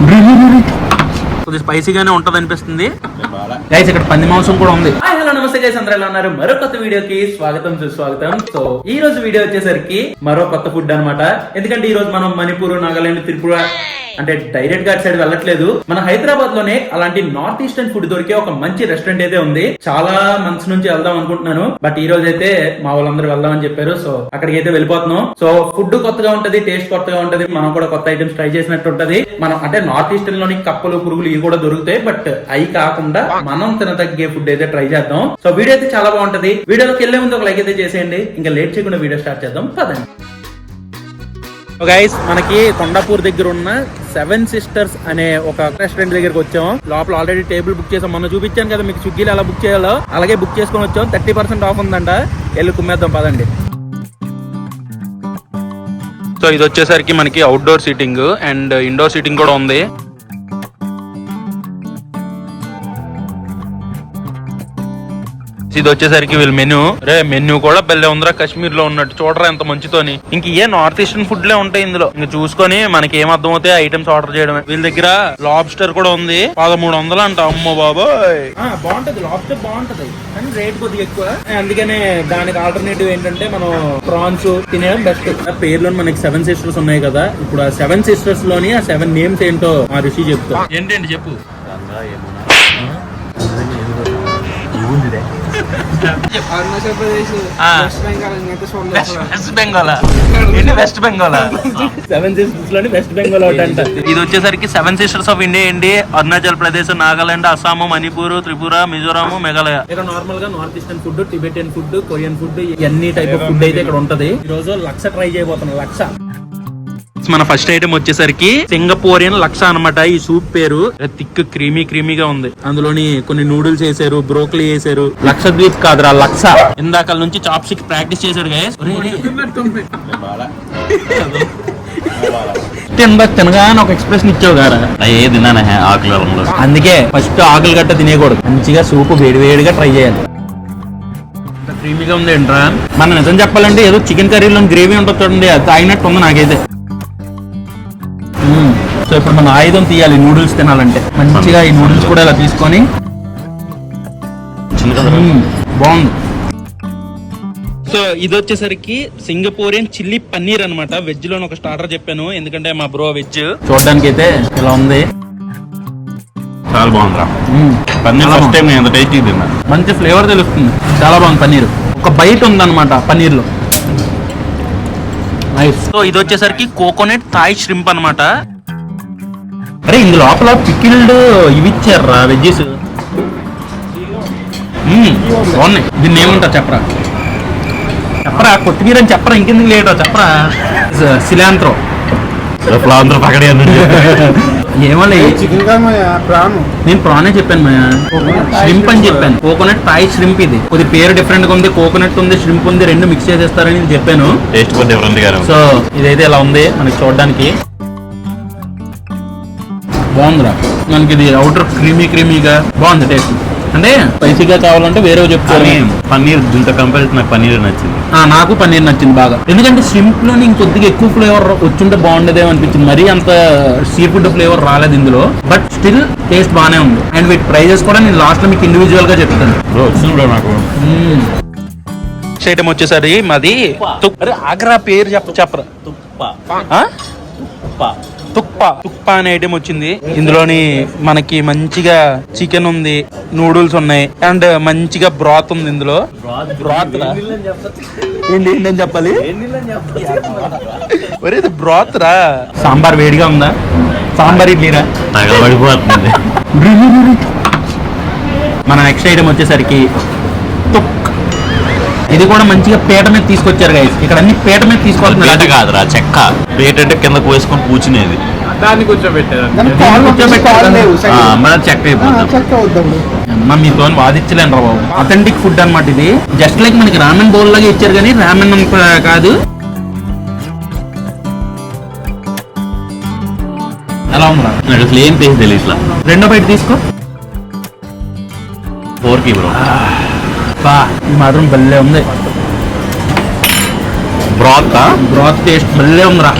కొద్దిగా స్పైసీగానే ఉంటది అనిపిస్తుంది గైస్ ఇక్కడ పంది మాంసం కూడా ఉంది. హలో నమస్తే గైస్ అందరూ ఎలా ఉన్నారు? మరో కొత్త వీడియోకి స్వాగతం సుస్వాగతం. సో ఈ రోజు వీడియో వచ్చేసరికి మరో కొత్త ఫుడ్ అన్నమాట. ఎందుకంటే ఈ రోజు మనం మణిపూర్ నాగాలాండ్ త్రిపుర అంటే డైరెక్ట్గా సైడ్ వెళ్ళట్లేదు. మన హైదరాబాద్లోనే అలాంటి నార్త్ ఈస్టర్న్ ఫుడ్ దొరికే ఒక మంచి రెస్టారెంట్ అయితే ఉంది. చాలా మంత్స్ నుంచి వెళ్దాం అనుకుంటున్నాను. బట్ ఈ రోజు అయితే మా వాళ్ళందరూ వెళ్దాం అని చెప్పారు. సో అక్కడికి అయితే వెళ్ళిపోతున్నాం. సో ఫుడ్ కొత్తగా ఉంటది టేస్ట్ కొత్తగా ఉంటది. మనం కూడా కొత్త ఐటమ్స్ ట్రై చేసినట్టు ఉంటది. మనం అంటే నార్త్ ఈస్టర్న్లోని కప్పలు పురుగులు ఇవి కూడా దొరుకుతాయి. బట్ అవి కాకుండా మనం తినదగ్గే ఫుడ్ అయితే ట్రై చేద్దాం. సో వీడియో అయితే చాలా బాగుంటది. వీడియోలోకి వెళ్ళే ముందు ఒక లైక్ అయితే చేసేయండి. ఇంకా లేట్ చేయకుండా వీడియో స్టార్ట్ చేద్దాం. పదండి. గైస్ మనకి కొండాపూర్ దగ్గర ఉన్న సెవెన్ సిస్టర్స్ అనే ఒక రెస్టారెంట్ దగ్గరకు వచ్చాం లోపల ఆల్రెడీ టేబుల్ బుక్ చేసాం. మొన్న చూపించాను కదా మీకు స్విగ్గీలో ఎలా బుక్ చేయాలో. అలాగే బుక్ చేసుకొని వచ్చాం. థర్టీ పర్సెంట్ ఆఫ్ ఉందంట. వెళ్ళి కుమ్మేద్దాం పదండి. సో ఇది వచ్చేసరికి మనకి outdoor seating and indoor seating కూడా ఉంది. ఇది వచ్చేసరికి వీళ్ళ మెనూ రే మెనూ కూడా బెల్లే ఉందిరా కాశ్మీర్లో ఉన్నట్టు. చూడరా ఎంత మంచితోని. ఇంక ఏ నార్త్ ఈస్టర్న్ ఫుడ్ లే ఉంటాయి ఇందులో. ఇంక చూసుకొని మనకి ఏం అర్థం అవుతాయి ఐటమ్స్ ఆర్డర్ చేయడమే. వీళ్ళ దగ్గర లాబ్స్టర్ కూడా ఉంది. పదమూడు వందలు అంట. అమ్మో బాబోయ్. బాగుంటది. లాబ్స్టర్ బాగుంటది. కానీ రేట్ కొద్దిగా ఎక్కువ. అందుకనే దానికి ఆల్టర్నేటివ్ ఏంటంటే మనం ప్రాన్స్ తినేయడం బెస్ట్ పేర్లో మనకి సెవెన్ సిస్టర్స్ ఉన్నాయి కదా. ఇప్పుడు ఆ సెవెన్ సిస్టర్స్లోని ఆ సెవెన్ నేమ్స్ ఏంటో మా ఋషి చెప్తా ఏంటండి చెప్పు. వెస్ట్ బెంగాల్ ఇంకా చూడలేదు. వెస్ట్ బెంగాల్ ఏంటి వెస్ట్ బెంగాల్ సెవెన్ సిస్టర్స్లోని వెస్ట్ బెంగాల్ ఒకటి అంట. ఇది వచ్చేసరికి సెవెన్ సిస్టర్స్ ఆఫ్ ఇండియా అండి అరుణాచల్ ప్రదేశ్ నాగాలాండ్ అస్సాం మణిపూర్ త్రిపుర మిజోరాం మేఘాలయ. ఇక్కడ నార్మల్గా north eastern food Tibetan food Korean food అన్ని టైప్ ఆఫ్ ఫుడ్ అయితే ఇక్కడ ఉంటది. ఈ రోజు లక్ష ట్రై చేయబోతున్నాం లక్ష. మన ఫస్ట్ ఐటమ్ వచ్చేసరికి సింగపూరియన్ లక్ష అన్నమాట. ఈ సూప్ పేరు. థిక్ క్రీమీ క్రీమీగా ఉంది. అందులోని కొన్ని నూడిల్స్ వేసారు బ్రోకలీ వేసారు. లక్షద్వీప్ కాదురా లక్ష. ఇందాక నుంచి చాప్ స్టిక్ ప్రాక్టీస్ తినగా అని ఒక ఎక్స్ప్రెషన్ ఇచ్చావు గారా. ఏ తిన్నానే ఆకులంలో అందుకే ఫస్ట్ ఆకులు గట్ట తినేయకూడదు. మంచిగా సూప్ వేడి వేడిగా ట్రై చేయాలి. క్రీమీగా ఉంది ఏంట్రా మన నిజం చెప్పాలంటే ఏదో చికెన్ కర్రీలో గ్రేవీ ఉంటుంది చూడండి అది తాగినట్టు ఉంది నాకైతే. సో ఇప్పుడు మనం ఆయుధం తీయాలి నూడిల్స్ తినాలంటే. మంచిగా ఈ నూడిల్స్ కూడా ఇలా తీసుకొని. బాగుంది. సో ఇది వచ్చేసరికి సింగపూరియన్ చిల్లీ పన్నీర్ అనమాట వెజ్లో ఒక స్టార్టర్ చెప్పాను. ఎందుకంటే మా బ్రో వెజ్ చూడడానికి అయితే ఇలా ఉంది. చాలా బాగుందిరా. పన్నీర్ చాలా ఫస్ట్ టైం నేను ఎంత టేస్టీ తిన్నా. మంచి ఫ్లేవర్ తెలుస్తుంది. చాలా బాగుంది పన్నీర్. ఒక బైట్ ఉందన్నమాట పన్నీర్లో సో ఇది వచ్చేసరికి కోకోనట్ థాయ్ ష్రింప్ అన్నమాట. అరే ఇందు లోపల పికిల్డ్ ఇవి ఇచ్చారా వెజ్జెస్. బాగున్నాయి. దీన్ని ఏమంటా చెప్పరా? చెప్పరా కొత్తిమీర అని చెప్పరా ఇంకెందుకు లేటో చెప్పరా. పక్కడే చికెన్ ప్రాన్. నేను ప్రానే చెప్పాను మా ష్రింప్ అని చెప్పాను. కోకోనట్ థాయ్ ష్రింప్ ఇది. కొద్ది పేరు డిఫరెంట్గా ఉంది కోకోనట్ ఉంది ష్రింప్ ఉంది రెండు మిక్స్ చేసేస్తారని నేను చెప్పాను. టేస్ట్ కూడా డిఫరెంట్ సో ఇదైతే ఇలా ఉంది? మనకి చూడడానికి. బాగుందిరా. మనకి ఇది అవుటర్ క్రీమీ క్రీమీగా బాగుంది టేస్ట్ అంటే స్పైసీగా కావాలంటే వేరే చెప్తాను పన్నీర్ దీంతో కంపేర్ నాకు పన్నీర్ నచ్చింది. ఆ, నాకు పన్నీర్ నచ్చింది బాగా. ఎందుకంటే షింప్లోని ఇంకొద్దిగా ఎక్కువ ఫ్లేవర్ వచ్చుంటే బాగుండేదేమో అనిపించింది. మరీ అంత సీ ఫుడ్ ఫ్లేవర్ రాలేదు ఇందులో. బట్ స్టిల్ టేస్ట్ బాగానే ఉంది. అండ్ వీటి ప్రైజెస్ కూడా నేను లాస్ట్లో మీకు ఇండివిజువల్గా చెప్తాను. బ్రో వచ్చింది బ్రో నాకు ఐటమ్ వచ్చేసరి మాది ఆగ్రా పేరు చెప్ప చెప్పరా. తుప్ప. ఆ? తుప్ప. తుప్ప తుప్ప అనే ఐటమ్ వచ్చింది. ఇందులోని మనకి మంచిగా చికెన్ ఉంది నూడిల్స్ ఉన్నాయి అండ్ మంచిగా బ్రాత్ ఉంది ఇందులో. బ్రాత్ రా. ఏంటి ఏంటని చెప్పాలి? ఒరే ఇది బ్రాత్ రా. సాంబార్ వేడిగా ఉందా? సాంబార్ ఇడ్లీరా మన నెక్స్ట్ ఐటమ్ వచ్చేసరికి తుక్ ఇది కూడా మంచిగా పీట మీద తీసుకొచ్చారు గైస్ ఇక్కడ అన్ని పీట మీద పీట తీసుకోవాలి కాదురా చెక్క. పీట అంటే కిందకు వేసుకొని కూర్చునేది. దాన్ని మన చెక్క అమ్మ మీతో వాదించలేను రా బాబు. అథెంటిక్ ఫుడ్ అన్నమాట ఇది. జస్ట్ లైక్ మనకి రామెన్ బౌల్ లాగా ఇచ్చారు కానీ రామెన్ అంత కాదు. ఎలా ఉందా అసలు ఏం ఇట్లా రెండో బయట తీసుకో. ఫోర్కి బ్రో బా ఈ మాత్రం భలే ఉంది. బ్రాత్ బ్రాత్ టేస్ట్ భలే ఉందిరా.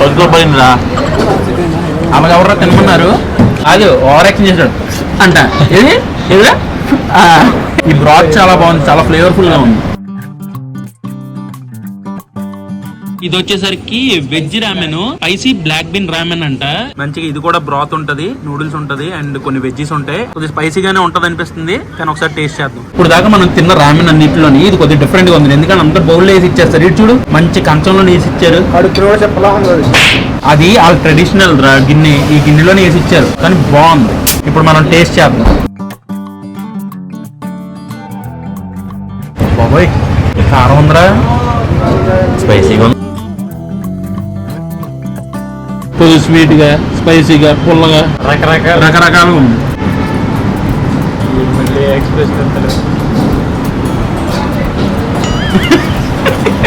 పట్టుకోపోయిందిరా ఆమె ఎవరో తినమన్నారు అది ఓవర్ యాక్షన్ చేశాడు. అంట. ఇది ఇది ఆ, ఈ బ్రాత్ చాలా బాగుంది చాలా ఫ్లేవర్ఫుల్గా ఉంది. ఇది వచ్చేసరికి veg ramen spicy black bean ramen అంట. మంచిగా ఇది కూడా బ్రాత్ ఉంటది నూడిల్స్ ఉంటది అండ్ కొన్ని వెజ్జెస్ ఉంటాయి. కొద్దిగా స్పైసీగానే ఉంటది అనిపిస్తుంది కానీ ఒకసారి టేస్ట్ చేద్దాం. ఇప్పుడు దాకా మనం తిన్న రామెన్ అన్నింటిలోని ఇది కొద్దిగా డిఫరెంట్గా ఉంది. ఎందుకంటే అందరు బౌల్ వేసి ఇచ్చేస్తారు. ఇటు చూడు మంచి కంచంలో వేసి ఇచ్చారు. అది. వాళ్ళ ట్రెడిషనల్ రా గిన్నె ఈ గిన్నెలోనే వేసి ఇచ్చారు. కానీ బాగుంది. ఇప్పుడు మనం టేస్ట్ చేద్దాం. బాబోయ్ కారం ఉందిరా. స్పైసీగా ఉంది. కొద్దిగా స్వీట్గా స్పైసీగా పుల్లగా రకరకాల రకరకాలుగా ఉంది.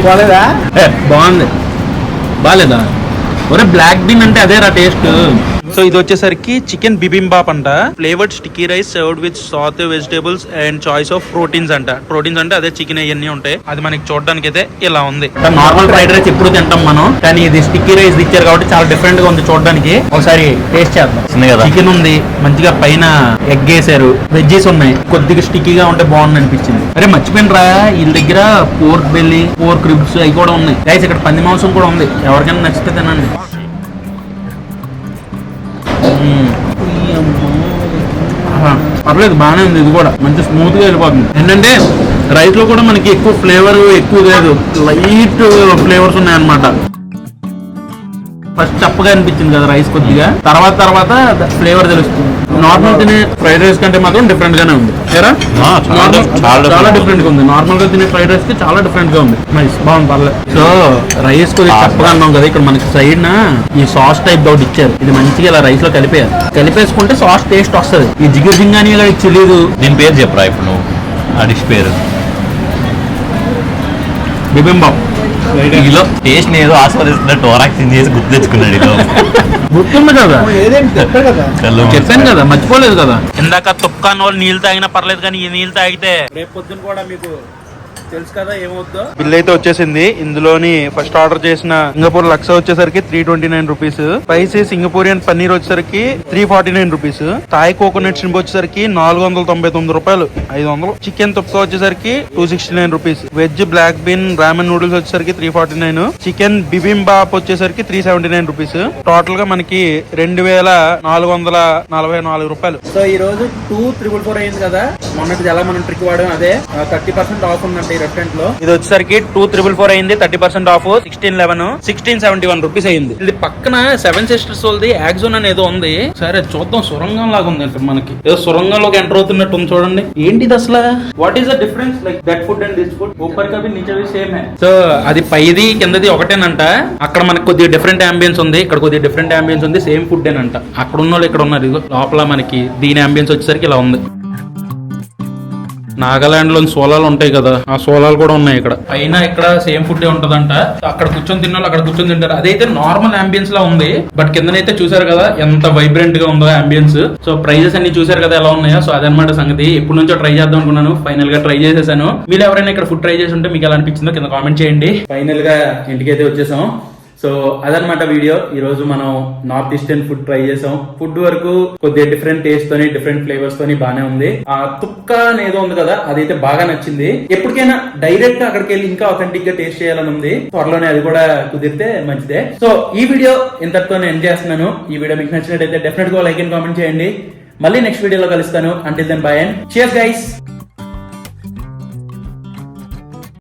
బాలేదా? ఏ, బాగుంది. బాగాలేదా ఒరే బ్లాక్ బీన్ అంటే అదే రా టేస్ట్ సో ఇది వచ్చేసరికి చికెన్ బిబింబాప్ అంట. Flavoured sticky rice served with sauteed vegetables and choice of proteins అంట. ప్రోటీన్స్ అంటే అదే చికెన్ అవన్నీ ఉంటాయి. అది మనకి చూడడానికి అయితే ఇలా ఉంది. నార్మల్ ఫ్రైడ్ రైస్ ఎప్పుడు తింటాం మనం కానీ ఇది స్టిక్కీ రైస్ ఇచ్చారు కాబట్టి చాలా డిఫరెంట్గా ఉంది చూడడానికి. ఒకసారి టేస్ట్ చేద్దాం? చికెన్ ఉంది మంచిగా పైన ఎగ్ వేసారు వెజ్జెస్ ఉన్నాయి. కొద్దిగా స్టిక్కీగా ఉంటే బాగుంది అనిపించింది. అరే మర్చిపోయినరా? వీళ్ళ దగ్గర పోర్క్ బెల్లి పోర్క్ రిబ్స్ అవి కూడా ఉన్నాయి. గైస్ ఇక్కడ పంది మాంసం కూడా ఉంది. ఎవరికైనా నచ్చితే తినండి. పర్లేదు బాగానే ఉంది ఇది కూడా. మంచి స్మూత్గా వెళ్ళిపోతుంది. ఏంటంటే రైస్లో కూడా మనకి ఎక్కువ ఫ్లేవర్ ఎక్కువ లేదు. లైట్ ఫ్లేవర్స్ ఉన్నాయన్నమాట. ఫస్ట్ చప్పగా అనిపించింది కదా రైస్ కొద్దిగా. తర్వాత తర్వాత ఫ్లేవర్ తెలుస్తుంది. నార్మల్ తినే ఫ్రైడ్ రైస్ కంటే మాత్రం డిఫరెంట్ గానే ఉంది. ఏరా? ఆ, చాలా డిఫరెంట్గా ఉంది. నార్మల్గా తినే ఫ్రైడ్ రైస్కి చాలా డిఫరెంట్గా ఉంది. నైస్ బాగుంది పర్లేదు. సో రైస్ కొద్దిగా. చప్పగా అన్నాం కదా ఇక్కడ మనకి సైడ్ నా ఈ సాస్ టైప్ ఒకటి ఇచ్చారు. ఇది మంచిగా ఇలా రైస్లో కలిపేయాలి. కలిపేసుకుంటే సాస్ టేస్ట్ వస్తుంది. ఈ జిగురు జింగాని కూడా తెలియదు దీని పేరు చెప్పరా ఇప్పుడు నువ్వు? ఆ డిష్ పేరు. బిబింబాప్ ఈలో టేస్ట్ ఏదో ఆస్వాదిస్తున్నట్టు ఓరాక్షన్ చేసి గుర్తు తెచ్చుకున్నాడు ఈలో గుర్తుంది కదా? చెప్పాను కదా మర్చిపోలేదు కదా. ఇందాక తుక్కాన్ వాళ్ళు నీళ్ళు తాగినా పర్లేదు కానీ ఈ నీళ్ళు తాగితే రేపు పొద్దున కూడా మీకు తెలుసు కదా ఏమవుతుందో బిల్ అయితే వచ్చేసింది. ఇందులోని ఫస్ట్ ఆర్డర్ చేసిన సింగపూర్ లక్ష వచ్చేసరికి three twenty nine rupees spicy Singaporean paneer వచ్చేసరికి three forty nine rupees Thai coconut shrimp వచ్చేసరికి నాలుగు వందల తొంభై తొమ్మిది రూపాయలు. ఐదు వందలు. చికెన్ తుప్కా వచ్చేసరికి two sixty nine rupees veg black bean ramen noodles వచ్చేసరికి three forty nine chicken bibimbap వచ్చేసరికి త్రీ సెవెంటీ నైన్ రూపీస్ టోటల్గా మనకి రెండు వేల నాలుగు వందల నలభై నాలుగు రూపాయలు. సో ఈ రోజు టూ త్రిబుల్ ఫోర్ అయింది కదా. మొన్నటి ఎలా మనం ట్రిక్ వాడాం అదే. థర్టీ పర్సెంట్ ఆఫ్ ఉందండి ఇది వచ్చేసరికి టూ త్రిబుల్ ఫోర్ అయింది thirty percent off sixteen eleven sixteen seventy one rupees అయింది. ఇది పక్కన సెవెన్ సిస్టర్స్ వాళ్ళది యాక్జోన్ అనేది ఉంది. సరే చూద్దాం సొరంగం లాగా ఉంది అంటే మనకి. ఏదో సొరంగంలోకి ఎంటర్ అవుతున్నట్టు ఉంది చూడండి. ఏంటిది అసలు? What is the difference like that food and this food ఊపర్ కవి నీచే సేమ్ సో అది పైది కిందది ఒకటేనంట. అక్కడ మనకి కొద్దిగా డిఫరెంట్ అంబియన్స్ ఉంది. ఇక్కడ కొద్దిగా డిఫరెంట్ అంబియన్స్ ఉంది సేమ్ ఫుడ్ ఏనంట. అక్కడ ఉన్న వాళ్ళు ఇక్కడ ఉన్నారు. లోపల మనకి దీని అంబియన్స్ వచ్చేసరికి ఇలా ఉంది. నాగాలాండ్లోని సోలాలు ఉంటాయి కదా ఆ సోలాలు కూడా ఉన్నాయి ఇక్కడ. పైన ఇక్కడ సేమ్ ఫుడ్ ఉంటదంట. అక్కడ కూర్చొని తిన్న అక్కడ కూర్చొని తింటారు. అదైతే నార్మల్ అంబియన్స్ లా ఉంది బట్ కిందనైతే చూసారు కదా ఎంత వైబ్రెంట్గా ఉందో అంబియన్స్ సో ప్రైజెస్ అన్ని చూసారు కదా ఎలా ఉన్నాయో సో అదనమాట సంగతి. ఎప్పటి నుంచో ట్రై చేద్దాం అనుకున్నాను ఫైనల్గా ట్రై చేసేసాను. మీరు ఎవరైనా ఇక్కడ ఫుడ్ ట్రై చేసి ఉంటే మీకు ఎలా అనిపించిందో కింద కామెంట్ చేయండి. ఫైనల్గా ఇంటికైతే వచ్చేసాం సో అదనమాట వీడియో. ఈ రోజు మనం నార్త్ ఈస్టర్న్ ఫుడ్ ట్రై చేసాం. ఫుడ్ వరకు కొద్దిగా డిఫరెంట్ టేస్ట్ తోని డిఫరెంట్ ఫ్లేవర్స్ తోని బానే ఉంది. ఆ తుక్క అనేదో ఉంది కదా అదైతే బాగా నచ్చింది. ఎప్పటికైనా డైరెక్ట్ అక్కడికి వెళ్ళి ఇంకా అథెంటిక్గా టేస్ట్ చేయాలని ఉంది. త్వరలోనే అది కూడా కుదిరితే మంచిదే. సో ఈ వీడియో ఇంతటితో నేను ఎండ్ చేస్తున్నాను. ఈ వీడియో మీకు నచ్చినట్టయితే డెఫినెట్గా లైక్ అండ్ కామెంట్ చేయండి. మళ్ళీ నెక్స్ట్ వీడియోలో కలుస్తాను. అంటిల్ దెన్ బై అండ్ చేస్ గైస్